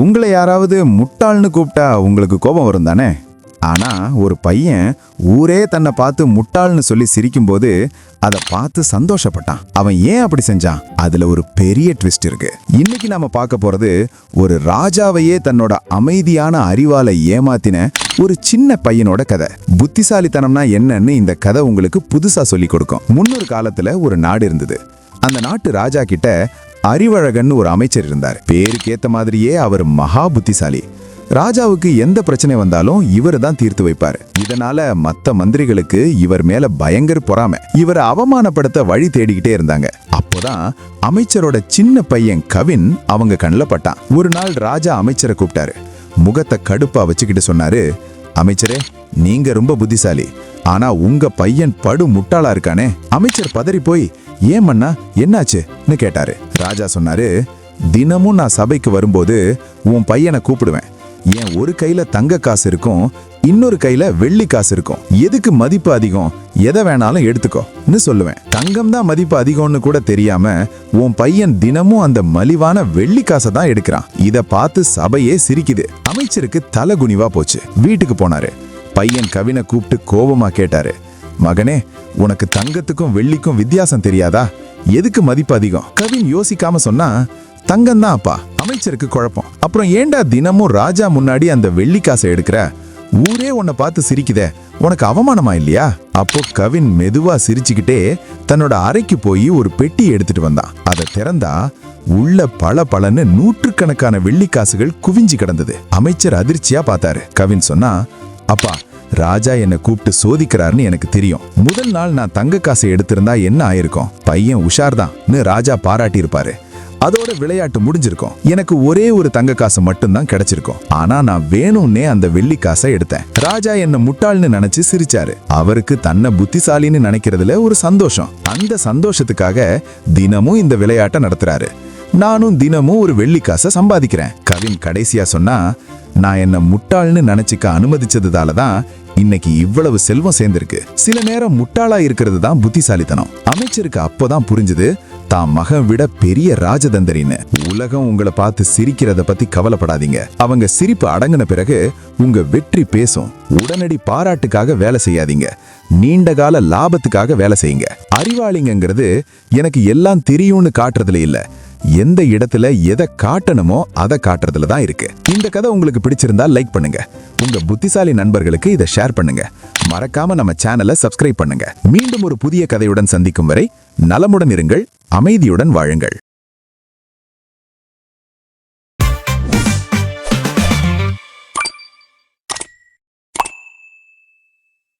உங்களை யாராவது முட்டாள்னு கூப்பிட்டா உங்களுக்கு கோபம் வரும் தானே? ஆனா ஒரு பையன் ஊரே தன்னை பார்த்து முட்டாள்னு சொல்லி சிரிக்கும்போது அதை பார்த்து சந்தோஷப்பட்டான். அவன் ஏன் அப்படி செஞ்சான்? அதுல ஒரு பெரிய ட்விஸ்ட் இருக்கு. இன்னைக்கு நாம பார்க்க போறது ஒரு ராஜாவையே தன்னோட அமைதியான அறிவால ஏமாத்தின ஒரு சின்ன பையனோட கதை. புத்திசாலித்தனம்னா என்னன்னு இந்த கதை உங்களுக்கு புதுசா சொல்லி கொடுக்கும். முன்னொரு காலத்துல ஒரு நாடு இருந்தது. அந்த நாட்டு ராஜா கிட்ட அறிவழகன் ஒரு அமைச்சர் இருந்தார். பேருக்கு ஏத்த மாதிரியே அவர் மகா புத்திசாலி ராஜாவுக்கு எந்த பிரச்சனை வந்தாலும் இவர் தான் தீர்த்து வைப்பார். இதனால மத்த மந்திரிகளுக்கு இவர் மேல பயங்கர பொறாமை. இவரை அவமானப்படுத்த வழி தேடிக்கிட்டே இருந்தாங்க. அப்போதான் அமைச்சரோட சின்ன பையன் கவின் அவங்க கண்ணில் பட்டான். ஒரு நாள் ராஜா அமைச்சரை கூப்பிட்டாரு. முகத்தை கடுப்பா வச்சுக்கிட்டு சொன்னாரு அமைச்சரே நீங்க ரொம்ப புத்திசாலி. ஆனா உங்க பையன் படு முட்டாளா இருக்கானே? அமைச்சர் பதறி போய் ஏன் என்னாச்சுன்னு கேட்டாரு. ராஜா சொன்னாரு தினமும் நான் சபைக்கு வரும்போது உன் பையனை கூப்பிடுவேன். என் ஒரு கையில தங்க காசு இருக்கும் இன்னொரு கையில வெள்ளி காசு இருக்கும். எதுக்கு மதிப்பு அதிகம்? எதை வேணாலும் எடுத்துக்கோன்னு சொல்லுவேன். தங்கம் தான் மதிப்பு அதிகம்னு கூட தெரியாம உன் பையன் தினமும் அந்த மலிவான வெள்ளி காசை தான் எடுக்கிறான். இதை பார்த்து சபையே சிரிக்குது. அமைச்சருக்கு தலை குனிவா போச்சு. வீட்டுக்கு போனாரு. பையன் கவினை கூப்பிட்டு கோபமா கேட்டாரு. மகனே உனக்கு தங்கத்துக்கும் வெள்ளிக்கும் வித்தியாசம் தெரியாதா? எதுக்கு மதிப்பு அதிகம்? கவின் யோசிக்காம சொன்னா தங்கம் தான் அப்பா அமைச்சருக்கு குழப்பம். அப்புறம் ஏன்டா தினமும் ராஜா முன்னாடி அந்த வெள்ளி காசை எடுக்கிற? ஊரே உன்னை பார்த்து சிரிக்குதே உனக்கு அவமானமா இல்லையா? அப்போ கவின் மெதுவா சிரிச்சுக்கிட்டே தன்னோட அறைக்கு போய் ஒரு பெட்டி எடுத்துட்டு வந்தான். அதை திறந்தா உள்ள பல பலன்னு நூற்றுக்கணக்கான வெள்ளி காசுகள் குவிஞ்சு கிடந்தது. அமைச்சர் அதிர்ச்சியா பார்த்தாரு. கவின் சொன்னா அப்பா ராஜா என்னை கூப்பிட்டு சோதிக்கிறாருன்னு எனக்கு தெரியும். முதல் நாள் நான் தங்க காசை எடுத்திருந்தா என்ன ஆயிருக்கும்? பையன் உஷார்தான்னு ராஜா பாராட்டியிருப்பாரு. அதோட விளையாட்டு முடிஞ்சிருக்கும். எனக்கு ஒரே ஒரு தங்க காசு மட்டும்தான் கிடைச்சிருக்கும். ஆனா நான் வேணும்னே அந்த வெள்ளி காசை எடுத்தேன். ராஜா என்ன முட்டாள்னு நினைச்சு சிரிச்சாரு. அவருக்கு தன்னை புத்திசாலின்னு நினைக்கிறதுல ஒரு சந்தோஷம். அந்த சந்தோஷத்துக்காக தினமும் இந்த விளையாட்டை நடத்துறாரு. நானும் தினமும் ஒரு வெள்ளி காசை சம்பாதிக்கிறேன். கவின் கடைசியா சொன்னா நான் என்ன முட்டாள்னு நினைச்சுக்க அனுமதிச்சதுதால தான் இன்னைக்கு இவ்வளவு செல்வம் சேர்ந்திருக்கு. சில நேரம் முட்டாளா இருக்கிறது தான் புத்திசாலித்தனம். அமைச்சருக்கு அப்போதான் புரிஞ்சது தான் மகன் விட பெரிய ராஜதந்திரின்னு. உலகம் உங்களை பார்த்து சிரிக்கிறத பத்தி கவலைப்படாதீங்க. அவங்க சிரிப்பு அடங்கின பிறகு உங்க வெற்றி பேசும். உடனடி பாராட்டுக்காக வேலை செய்யாதீங்க. நீண்ட கால லாபத்துக்காக வேலை செய்யுங்க. அறிவாளிங்கிறது எனக்கு எல்லாம் தெரியும்னு காட்டுறதுல இல்லை. எந்த இடத்துல எதை காட்டணுமோ அதை காட்டுறதுல தான் இருக்கு. இந்த கதை உங்களுக்கு பிடிச்சிருந்தா லைக் பண்ணுங்க. உங்க புத்திசாலி நண்பர்களுக்கு இதை ஷேர் பண்ணுங்க. மறக்காம நம்ம சேனலை சப்ஸ்கிரைப் பண்ணுங்க. மீண்டும் ஒரு புதிய கதையுடன் சந்திக்கும் வரை நலமுடன் இருங்கள் அமைதியுடன் வாழுங்கள்.